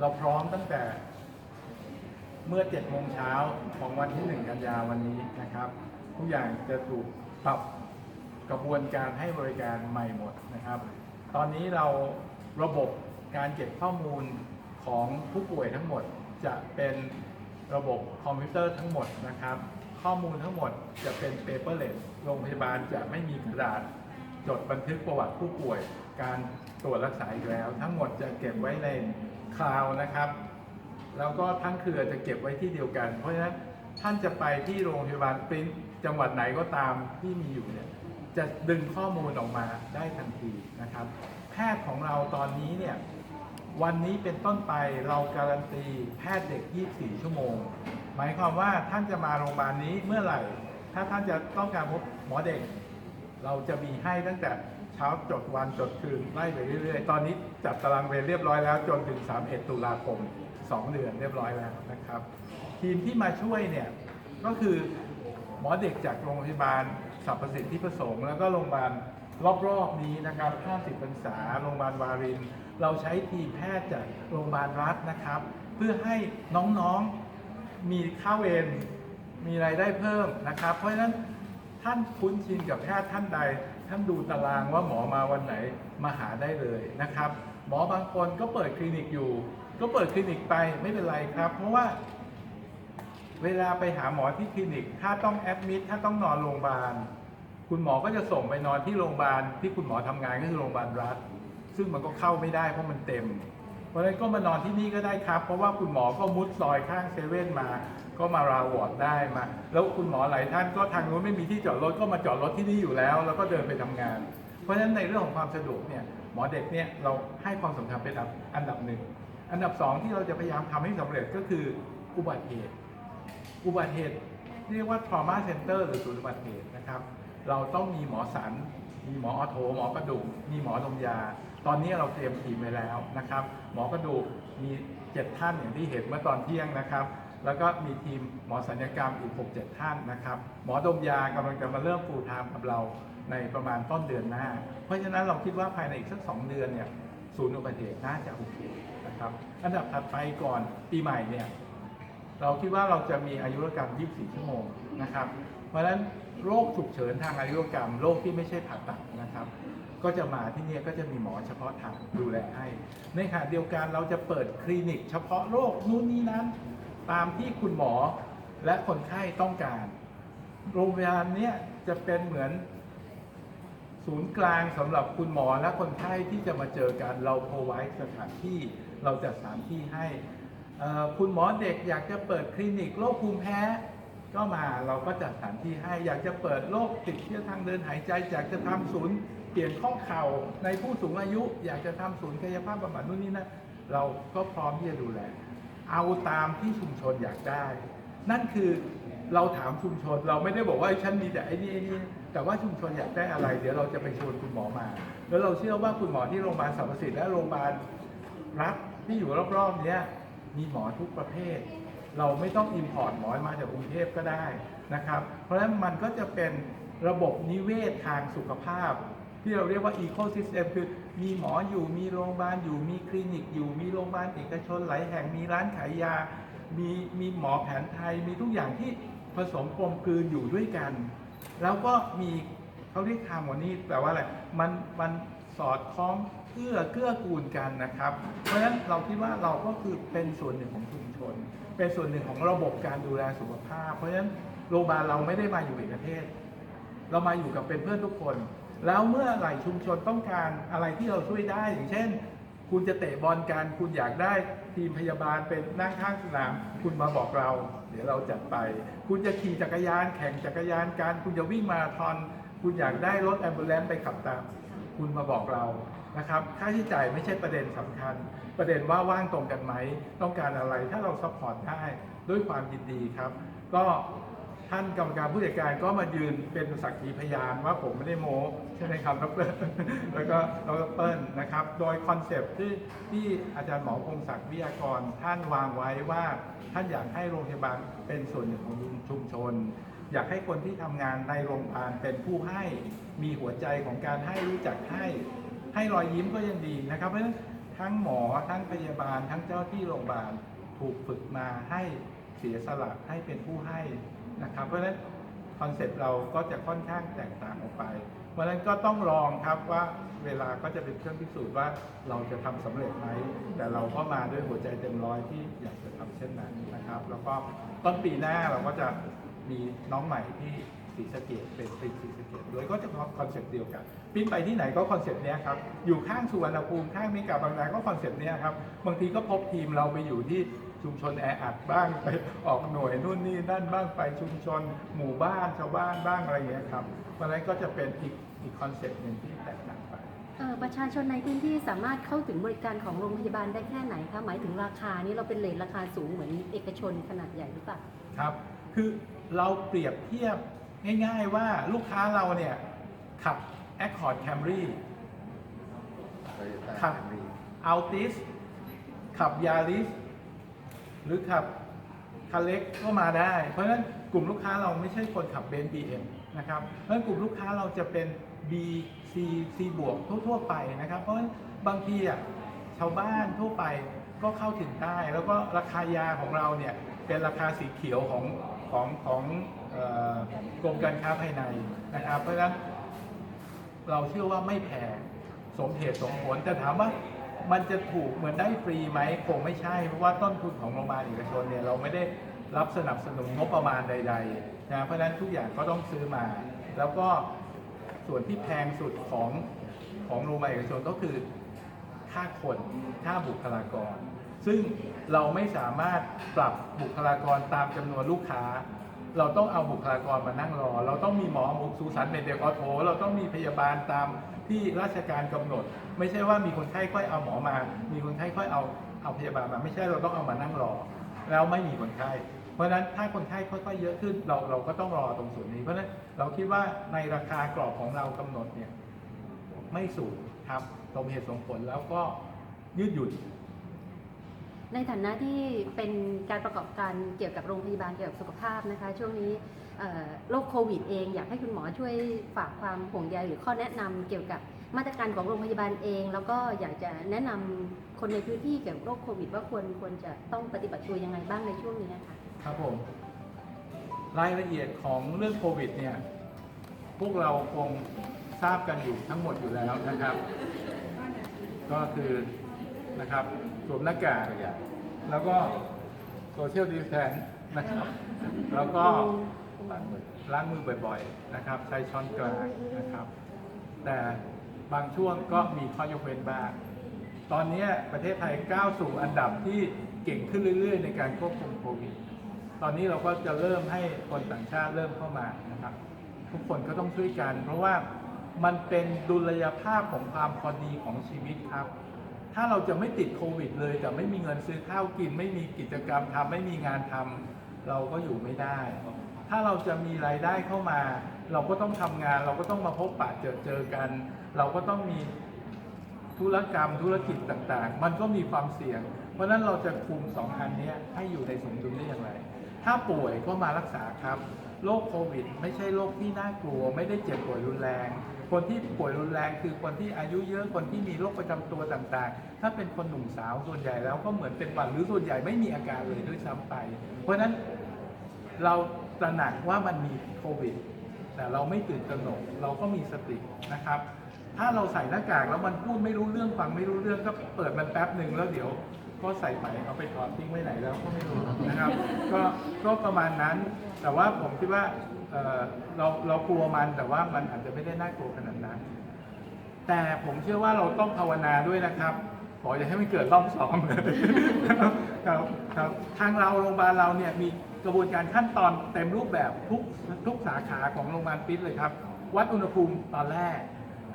เราพร้อมตั้งแต่เมื่อ7โมงเช้าของวันที่ 1 กันยาวันนี้นะครับ ทุกอย่างจะถูกปรับกระบวนการให้บริการใหม่หมดนะครับ ตอนนี้เราระบบการเก็บข้อมูลของผู้ป่วยทั้งหมดจะเป็นระบบคอมพิวเตอร์ทั้งหมดนะครับ ข้อมูลทั้งหมดจะเป็น paperless โรงพยาบาลจะไม่มีกระดาษ จดบันทึกประวัติผู้ป่วย การตรวจรักษาอีกแล้ว ทั้งหมดจะเก็บไว้ใน คลาวนะครับ แล้วก็ทั้งเครือจะเก็บไว้ที่เดียวกัน เพราะฉะนั้นท่านจะไปที่โรงพยาบาลปริ้นจังหวัดไหนก็ตามที่มีอยู่เนี่ยจะดึงข้อมูลออกมาได้ทันทีนะครับ แพทย์ของเราตอนนี้เนี่ยวันนี้เป็นต้นไปเราการันตีแพทย์เด็ก 24 ชั่วโมง หมายความว่าท่านจะมาโรงพยาบาลนี้เมื่อไหร่ ถ้าท่านจะต้องการพบหมอเด็ก เราจะมีให้ตั้งแต่ เช้าจดวันจดคืนไล่ไปเรื่อยๆ ตอนนี้จัดตารางเวรเรียบร้อยแล้วจนถึง 31 ตุลาคม 2 เดือนเรียบร้อยแล้วนะครับ ทีมที่มาช่วยเนี่ยก็คือหมอเด็กจากโรงพยาบาลสรรพสิทธิประสงค์แล้วก็โรงพยาบาลรอบๆนี้นะครับ 50พรรษาโรงพยาบาลวาริน เราใช้ทีมแพทย์จากโรงพยาบาลรัฐนะครับ เพื่อให้น้องๆมีค่าเวรมีรายได้เพิ่มนะครับ เพราะฉะนั้นท่านคุ้นชินกับแพทย์ท่านใด ท่านดูตารางว่าหมอมาวันไหนมาหาได้เลยนะครับ หมอบางคนก็เปิดคลินิกอยู่ ก็เปิดคลินิกไปไม่เป็นไรครับ เพราะว่า เวลาไปหาหมอที่คลินิก ถ้าต้องแอดมิดถ้าต้องนอนโรงพยาบาลคุณหมอก็จะส่งไปนอนที่โรงพยาบาลที่คุณหมอทำงานก็คือโรงพยาบาลรัฐ ซึ่งมันก็เข้าไม่ได้เพราะมันเต็ม เพราะฉะนั้นก็มานอนที่นี่ก็ได้ครับ เพราะว่าคุณหมอก็มุดซอยข้างเซเว่นมา ก็มาราวอร์ดได้มา แล้วคุณหมอหลายท่านก็ทางนู้นไม่มีที่จอดรถก็มาจอดรถที่นี่อยู่แล้ว แล้วก็เดินไปทำงาน เพราะฉะนั้นในเรื่องของความสะดวกเนี่ยหมอเด็กเนี่ยเราให้ความสำคัญเป็นอันดับหนึ่งอันดับสองที่เราจะพยายามทำให้สำเร็จก็คืออุบัติเหตุ อุบัติเหตุเรียกว่า trauma center หรือศูนย์อุบัติเหตุนะครับ เราต้องมีหมอสัน มีหมอออโทหมอกระดูก มีหมอดมยา ตอนนี้เราเตรียมทีมไว้แล้วนะครับ หมอกระดูกมี7ท่านอย่างที่เห็นเมื่อตอนเที่ยงนะครับ แล้วก็มีทีมหมอสัญญกรรมอีก 6-7 ท่านนะครับ หมอดมยากำลังจะมาเริ่มฟูลไทม์กับเราในประมาณต้นเดือนหน้า เพราะฉะนั้นเราคิดว่าภายในอีกสัก 2 เดือนเนี่ยศูนย์อุบัติเหตุน่าจะโอเคนะครับ อันดับถัดไปก่อนปีใหม่เนี่ยเราคิดว่าเราจะมีอายุรกรรม 24 ชั่วโมงนะครับ เพราะฉะนั้นโรคฉุกเฉินทางอายุรกรรมโรคที่ไม่ใช่ผ่าตัดนะครับ ก็จะมาที่นี่ก็จะมีหมอเฉพาะทางดูแลให้ ในขณะเดียวกันเราจะเปิดคลินิกเฉพาะโรคนู่นนี่นั้น ตามที่คุณหมอและคนไข้ต้องการ โรงพยาบาลเนี้ยจะเป็นเหมือนศูนย์กลางสำหรับคุณหมอและคนไข้ที่จะมาเจอกัน เราโพไว้สถานที่เราจัดสถานที่ให้ คุณหมอเด็กอยากจะเปิดคลินิกโรคภูมิแพ้ก็มาเราก็จัดสถานที่ให้อยากจะเปิดโรคติดเชื้อทางเดินหายใจ อยากจะทำศูนย์เปลี่ยนข้อเข่าในผู้สูงอายุ อยากจะทำศูนย์กายภาพบำบัดนู่นนี่นะเราก็พร้อมที่จะดูแล เอาตามที่ชุมชนอยากได้ นั่นคือเราถามชุมชนเราไม่ได้บอกว่าฉันมีแต่ไอ้นี่ไอ้นี่แต่ว่าชุมชนอยากได้อะไร เดี๋ยวเราจะไปชวนคุณหมอมา แล้วเราเชื่อว่าคุณหมอที่โรงพยาบาลสรรพสิทธิ์และโรงพยาบาลรัฐที่อยู่รอบๆเนี้ยมีหมอทุกประเภท เราไม่ต้องอิมพอร์ตหมอมาจากกรุงเทพก็ได้นะครับ เพราะฉะนั้นมันก็จะเป็นระบบนิเวศทางสุขภาพ ที่เราเรียกว่า ecosystem คือ มีหมออยู่มีโรงพยาบาลอยู่มีคลินิกอยู่มีโรงพยาบาลเอกชนหลายแห่งมีร้านขายยา มีมีหมอแผนไทยมีทุกอย่างที่ผสมกลมกลืนอยู่ด้วยกัน แล้วก็มีเขาเรียกทางวันนี้แปลว่าอะไรมันมันสอดคล้องเอื้อเกื้อกูลกันนะครับ เพราะฉะนั้นเราคิดว่าเราก็คือเป็นส่วนหนึ่งของชุมชน เป็นส่วนหนึ่งของระบบการดูแลสุขภาพ เพราะฉะนั้นโรงพยาบาลเราไม่ได้มาอยู่เอกเทศ เรามาอยู่กับเป็นเพื่อนทุกคน แล้วเมื่อไหร่ชุมชนต้องการอะไรที่เราช่วยได้ อย่างเช่น คุณจะเตะบอลกันคุณอยากได้ทีมพยาบาลเป็นนั่งข้างสนาม คุณมาบอกเรา เดี๋ยวเราจัดไป คุณจะขี่จักรยานแข่งจักรยานกันคุณจะวิ่งมาราธอน คุณอยากได้รถแอมบูเลนซ์ไปขับตาม คุณมาบอกเรานะครับ ค่าใช้จ่ายไม่ใช่ประเด็นสำคัญ ประเด็นว่าว่างตรงกันไหม ต้องการอะไร ถ้าเราซัพพอร์ตได้ด้วยความยินดีครับ ก็ท่านกรรมการผู้จัดการก็มายืนเป็นสักขีพยานว่าผมไม่ได้โม้ ใช่ไหมครับดรแล้วก็ดรเปิ้ลนะครับ โดยคอนเซปต์ที่ที่อาจารย์หมอพงศักดิ์วิทยากรท่านวางไว้ว่า ท่านอยากให้โรงพยาบาลเป็นส่วนหนึ่งของชุมชน อยากให้คนที่ทำงานในโรงพยาบาลเป็นผู้ให้มีหัวใจของการให้รู้จักให้ให้รอยยิ้มก็ยังดีนะครับเพราะฉะนั้นทั้งหมอทั้งพยาบาล ทั้งเจ้าที่โรงพยาบาลถูกฝึกมาให้เสียสละให้เป็นผู้ให้นะครับ เพราะฉะนั้นคอนเซ็ปต์เราก็จะค่อนข้างแตกต่างออกไป เพราะฉะนั้นก็ต้องลองครับว่าเวลาก็จะเป็นเครื่องพิสูจน์ว่าเราจะทำสำเร็จไหมแต่เราก็มาด้วยหัวใจเต็มร้อยที่อยากจะทำเช่นนั้นนะครับ แล้วก็ต้นปีหน้าเราก็จะมีน้องใหม่ที่ศรีสะเกดเป็นปีศรีสะเกดด้วยก็จะคอนเซ็ปต์เดียวกันปิ้นไปที่ไหนก็คอนเซ็ปต์เนี้ยครับอยู่ข้างสุวรรณภูมิข้างเมกาบางนาก็คอนเซ็ปต์เนี้ยครับบางทีก็พบทีมเราไปอยู่ที่ชุมชนแออัดบ้างไปออกหน่วยนู่นนี่นั่นบ้างไปชุมชน หมู่บ้านชาวบ้านบ้างอะไรอย่างเงี้ยครับ เพราะฉะนั้นก็จะเป็นอีกอีกคอนเซ็ปต์หนึ่งที่แตกต่างไปเอ่อประชาชนในพื้นที่สามารถเข้าถึงบริการของโรงพยาบาลได้แค่ไหนคะหมายถึงราคานี่เราเป็นเลทราคาสูงเหมือนเอกชนขนาดใหญ่หรือเปล่าครับ คือเราเปรียบเทียบง่ายๆว่าลูกค้าเราเนี่ยขับ Accord Camry ขับ Altis ขับ Yaris หรือขับคันเล็กก็มาได้ เพราะฉะนั้นกลุ่มลูกค้าเราไม่ใช่คนขับเบนซ์ BM นะครับเพราะฉะนั้นกลุ่มลูกค้าเราจะเป็น B C C บวกทั่วๆไปนะครับ เพราะฉะนั้นบางทีอะชาวบ้านทั่วไปก็เข้าถึงได้ แล้วก็ราคายาของเราเนี่ยเป็นราคาสีเขียวของของของออกรมการค้าภายในนะครับ เพราะฉะนั้นเราเชื่อว่าไม่แพงสมเหตุสมผลแต่ถามว่ามันจะถูกเหมือนได้ฟรีไหมคงไม่ใช่เพราะว่าต้นทุนของโรงพยาบาลเอกชนเนี่ยเราไม่ได้ รับสนับสนุนงบประมาณใดๆนะเพราะฉะนั้นทุกอย่างก็ต้องซื้อมา แล้วก็ส่วนที่แพงสุดของของโรงพยาบาลเอกชนก็คือค่าคนค่าบุคลากร ซึ่งเราไม่สามารถปรับบุคลากรตามจำนวนลูกค้า เราต้องเอาบุคลากรมานั่งรอ เราต้องมีหมอหมุกสูสันเมเดลออโทเราต้องมีพยาบาลตามที่ราชการกำหนด ไม่ใช่ว่ามีคนไข้ค่อยเอาหมอมา มีคนไข้ค่อยเอาเอาพยาบาลมา ไม่ใช่เราต้องเอามานั่งรอ แล้วไม่มีคนไข้ เพราะฉะนั้นถ้าคนไข้ค่อยๆเยอะขึ้นเราเราก็ต้องรอตรงส่วนนี้ เพราะฉะนั้นเราคิดว่าในราคากรอบของเรากำหนดเนี่ยไม่สูงครับสมเหตุสมผลแล้วก็ยืดหยุ่นในฐานะที่เป็นการประกอบการเกี่ยวกับโรงพยาบาลเกี่ยวกับสุขภาพนะคะ ช่วงนี้โรคโควิดเอง อยากให้คุณหมอช่วยฝากความห่วงใยหรือข้อแนะนำเกี่ยวกับ มาตรการของโรงพยาบาลเอง แล้วก็อยากจะแนะนำคนในพื้นที่เกี่ยวกับโรคโควิด ว่าควรควรจะต้องปฏิบัติตัวยังไงบ้างในช่วงนี้นะคะครับผมรายละเอียดของเรื่องโควิดเนี่ยพวกเราคงทราบกันอยู่ทั้งหมดอยู่แล้วนะครับ ก็คือนะครับสวมหน้ากากแล้วก็โซเชียลดิสแทนนะครับ แล้วก็ล้างมือบ่อยๆนะครับ ใช้ช้อนกลางนะครับ แต่ บางช่วงก็มีข้อยกเว้นบ้าง ตอนนี้ประเทศไทยก้าวสู่อันดับที่เก่งขึ้นเรื่อย ๆ ในการควบคุมโควิด ตอนนี้เราก็จะเริ่มให้คนต่างชาติเริ่มเข้ามานะครับ ทุกคนก็ต้องช่วยกัน เพราะว่ามันเป็นดุลยภาพของความพอดีของชีวิตครับ ถ้าเราจะไม่ติดโควิด เลยแต่ไม่มีเงินซื้อข้าวกิน ไม่มีกิจกรรมทำไม่มีงานทำเราก็อยู่ไม่ได้ ถ้าเราจะมีรายได้เข้ามา เราก็ต้องทำงาน เราก็ต้องมาพบปะเจอเจอกัน เราก็ต้องมีธุรกรรมธุรกิจต่างๆ มันก็มีความเสี่ยง เพราะนั้นเราจะคุมสองอันนี้ให้อยู่ในสมดุลได้อย่างไร ถ้าป่วยก็มารักษาครับ โรคโควิด ไม่ใช่โรคที่น่ากลัว ไม่ได้เจ็บป่วยรุนแรง คนที่ป่วยรุนแรงคือคนที่อายุเยอะ คนที่มีโรคประจำตัวต่างๆ ถ้าเป็นคนหนุ่มสาวส่วนใหญ่แล้วก็เหมือนเป็นหวัดหรือส่วนใหญ่ไม่มีอาการเลยด้วยซ้ำไป เพราะฉะนั้นเราตระหนักว่ามันมีโควิด แต่เราไม่ตื่นตระหนก เราก็มีสตินะครับ ถ้าเราใส่หน้ากากแล้วมันพูดไม่รู้เรื่องฟังไม่รู้เรื่องก็เปิดมันแป๊บหนึ่งแล้วเดี๋ยว ก็ใส่ไปเอาไปถอดทิ้งไว้ไหนแล้วก็ไม่รู้นะครับ ก็ก็ประมาณนั้น แต่ว่าผมคิดว่าเราเรากลัวมันแต่ว่ามันอาจจะไม่ได้น่ากลัวขนาดนั้น แต่ผมเชื่อว่าเราต้องภาวนาด้วยนะครับขออย่าให้มันเกิดรอบสองเลยครับครับครับทางเราโรงพยาบาลเราเนี่ยมีกระบวนการขั้นตอนเต็มรูปแบบทุกทุกสาขาของโรงพยาบาลปิดเลยครับ วัดอุณหภูมิตอนแรก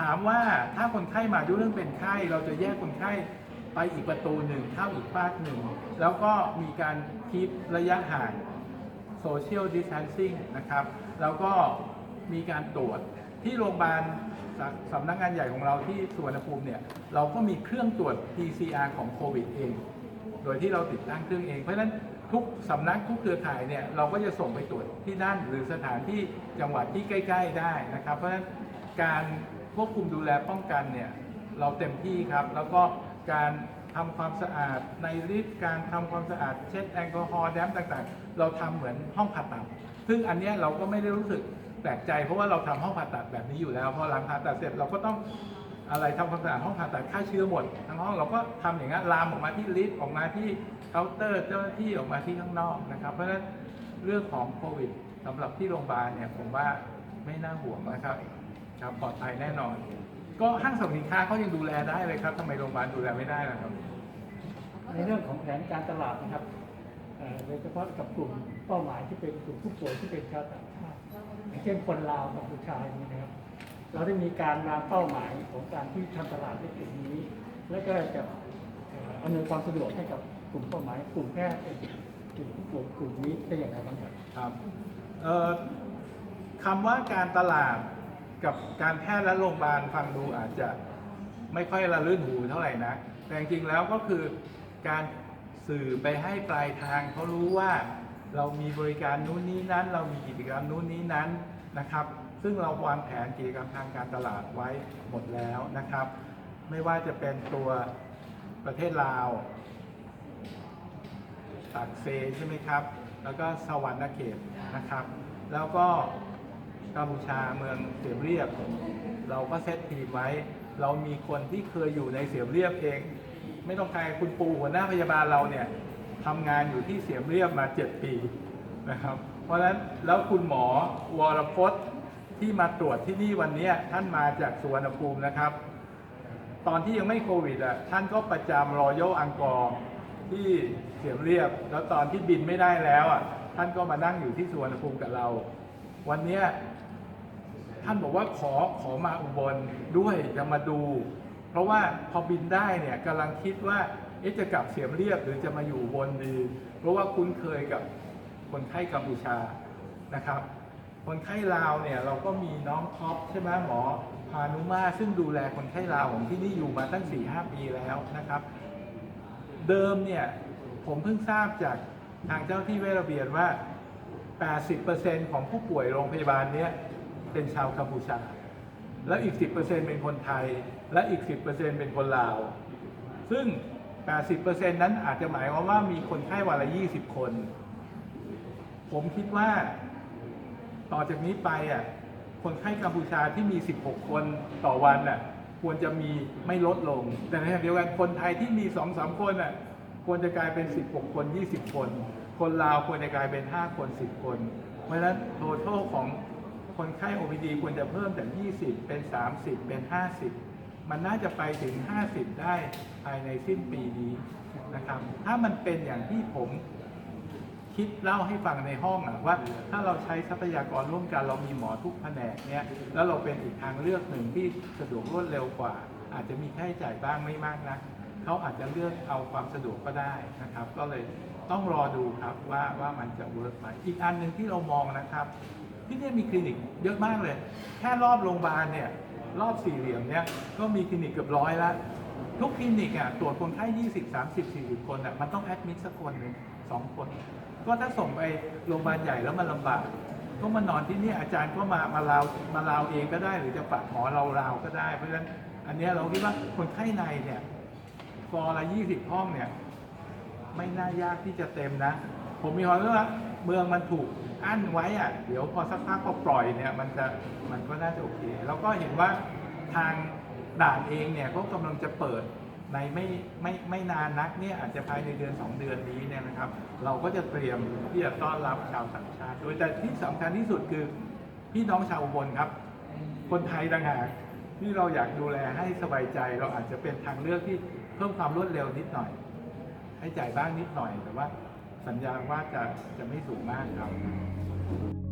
ถามว่าถ้าคนไข้มาด้วยเรื่องเป็นไข้เราจะแยกคนไข้ไปอีกประตูหนึ่งเข้าอีกฟากหนึ่ง แล้วก็มีการคีประยะห่างโซเชียลดิส a ทนซิ่งนะครับ แล้วก็มีการตรวจที่โรงพยาบาลสำนักงานใหญ่ของเราที่สุวรรณภูมิเนี่ย เราก็มีเครื่องตรวจ PCR ของโควิดเอง โดยที่เราติดตั้งเครื่องเอง เพราะฉะนั้นทุกสำนักทุกเครือข่ายเนี่ยเราก็จะส่งไปตรวจที่นั่นหรือสถานที่จังหวัดที่ใกล้ ๆ ได้นะครับ เพราะฉะนั้นการ ควบคุมดูแลป้องกันเนี่ยเราเต็มที่ครับ แล้วก็การทำความสะอาดในลิฟต์การทำความสะอาดเช็ดแอลกอฮอล์แดมต่างๆ เราทำเหมือนห้องผ่าตัด ซึ่งอันนี้เราก็ไม่ได้รู้สึกแปลกใจ เพราะว่าเราทำห้องผ่าตัดแบบนี้อยู่แล้วพอหลังผ่าตัดเสร็จเราก็ต้องอะไรทำความสะอาดห้องผ่าตัดฆ่าเชื้อหมดทั้งห้องเราก็ทำอย่างนั้นลามออกมาที่ลิฟต์ออกมาที่เคาน์เตอร์เจ้าหน้าที่ออกมาที่ข้างนอกนะครับ เพราะฉะนั้นเรื่องของโควิดสำหรับที่โรงพยาบาลเนี่ยผมว่าไม่น่าห่วงนะครับ ครับปลอดภัยแน่นอน ก็ห้างสรรพสินค้าเขายังดูแลได้เลยครับทำไมโรงพยาบาลดูแลไม่ได้ล่ะครับ ในเรื่องของแผนการตลาดนะครับเอ่อโดยเฉพาะกับกลุ่มเป้าหมายที่เป็นกลุ่มผู้ป่วยที่เป็นชาวต่างชาติอย่างเช่นคนลาวกับผู้ชายนี่นะครับ เราได้มีการวางเป้าหมายของการที่ทำตลาดในกลุ่มนี้ และก็จะเอ่ออำนวยความสะดวกให้กับกลุ่มเป้าหมายกลุ่มแพทย์กลุ่มผู้ป่วยกลุ่มนี้ได้อย่างไรบ้างครับ ครับเอ่อคำว่าการตลาด กับการแพทย์และโรงพยาบาลฟังดูอาจจะไม่ค่อยระลื่นหูเท่าไหร่นะ แต่จริงๆแล้วก็คือการสื่อไปให้ปลายทางเขารู้ว่าเรามีบริการนู้นนี้นั้น เรามีกิจกรรมนู้นนี้นั้นนะครับ ซึ่งเราวางแผนกิจกรรมทางการตลาดไว้หมดแล้วนะครับ ไม่ว่าจะเป็นตัวประเทศลาวปากเซใช่ไหมครับ แล้วก็สวรรณเขตนะครับ แล้วก็ กัมพูชาเมืองเสียมเรียบ เราก็เซตทีมไว้ เรามีคนที่เคยอยู่ในเสียมเรียบเอง ไม่ต้องใครคุณปูหัวหน้าพยาบาลเราเนี่ยทำงานอยู่ที่เสียมเรียบมา 7 ปีนะครับ เพราะฉะนั้นแล้วคุณหมอวรพจน์ที่มาตรวจที่นี่วันนี้ท่านมาจากสุวรรณภูมินะครับ ตอนที่ยังไม่โควิดอะท่านก็ประจำรอยัลอังกอร์ที่เสียมเรียบ แล้วตอนที่บินไม่ได้แล้วอะท่านก็มานั่งอยู่ที่สุวรรณภูมิกับเรา วันนี้ ท่านบอกว่าขอขอมาอุบลด้วยจะมาดู เพราะว่าพอบินได้เนี่ยกำลังคิดว่าเอ๊ะจะกลับเสียมเรียบหรือจะมาอยู่อุบนดี เพราะว่าคุ้นเคยกับคนไข้กัมพูชานะครับ คนไข้ลาวเนี่ยเราก็มีน้องท็อปใช่ไหมหมอพานุมาซึ่งดูแลคนไข้ลาวของที่นี่อยู่มาตั้ง 4-5 ปีแล้วนะครับ เดิมเนี่ยผมเพิ่งทราบจากทางเจ้าที่เวระเบียนว่า 80%ของผู้ป่วยโรงพยาบาลเนี้ย เป็นชาวกัมพูชา แล้วอีก 10%เป็นคนไทย และอีก 10%เป็นคนลาว ซึ่ง 80%นั้นอาจจะหมายความว่ามีคนไข้วันละ 20 คน ผมคิดว่า ต่อจากนี้ไปอะคนไข้กัมพูชาที่มี 16 คนต่อวันอะควรจะมีไม่ลดลง แต่ในขณะเดียวกันคนไทยที่มี 2-3 คนอะควรจะกลายเป็น 16 คน 20 คน คนลาวควรจะกลายเป็น 5 คน 10 คน เพราะฉะนั้นโทโทของ คนไข้ OPD ควรจะเพิ่มจาก 20 เป็น 30 เป็น 50 มันน่าจะไปถึง 50 ได้ภายในสิ้นปีนี้นะครับ ถ้ามันเป็นอย่างที่ผมคิดเล่าให้ฟังในห้องอะว่า ถ้าเราใช้ทรัพยากรร่วมกันเรามีหมอทุกแผนกเนี่ยแล้วเราเป็นอีกทางเลือกหนึ่งที่สะดวกรวดเร็วกว่า อาจจะมีค่าใช้จ่ายบ้างไม่มากนะเขาอาจจะเลือกเอาความสะดวกก็ได้นะครับ ก็เลยต้องรอดูครับว่าว่ามันจะเวิร์กไหมอีกอันหนึ่งที่เรามองนะครับ ที่นี่มีคลินิกเยอะมากเลย แค่รอบโรงพยาบาลเนี่ยรอบสี่เหลี่ยมเนี่ยก็มีคลินิกเกือบร้อยแล้วทุกคลินิกอะตรวจคนไข้20 30 40คนอะมันต้องแอดมิดสักคนหนึ่งสองคน ก็ถ้าส่งไปโรงพยาบาลใหญ่แล้วมันลำบาก ก็มานอนที่นี่อาจารย์ก็มามาลาวมาลาวเองก็ได้ หรือจะฝากหมอเราลาวก็ได้ เพราะฉะนั้นอันนี้เราคิดว่าคนไข้ในเนี่ยฟอร์ละ20ห้องเนี่ย ไม่น่ายากที่จะเต็มนะ ผมมีความรู้สึกว่าเมืองมันถูก อั้นไว้อะเดี๋ยวพอสักพักพอปล่อยเนี่ยมันจะมันก็น่าจะโอเค แล้วก็เห็นว่าทางด่านเองเนี่ยก็กำลังจะเปิดในไม่ไม่ไม่นานนักเนี่ยอาจจะภายในเดือน 2 เดือนนี้เนี่ยนะครับ เราก็จะเตรียมที่จะต้อนรับชาวต่างชาติโดยแต่ที่สำคัญที่สุดคือพี่น้องชาวอุบลครับ คนไทยต่างหากที่เราอยากดูแลให้สบายใจ เราอาจจะเป็นทางเลือกที่เพิ่มความรวดเร็วนิดหน่อย ให้จ่ายบ้างนิดหน่อยแต่ว่า สัญญาว่าจะจะไม่สูงมากครับ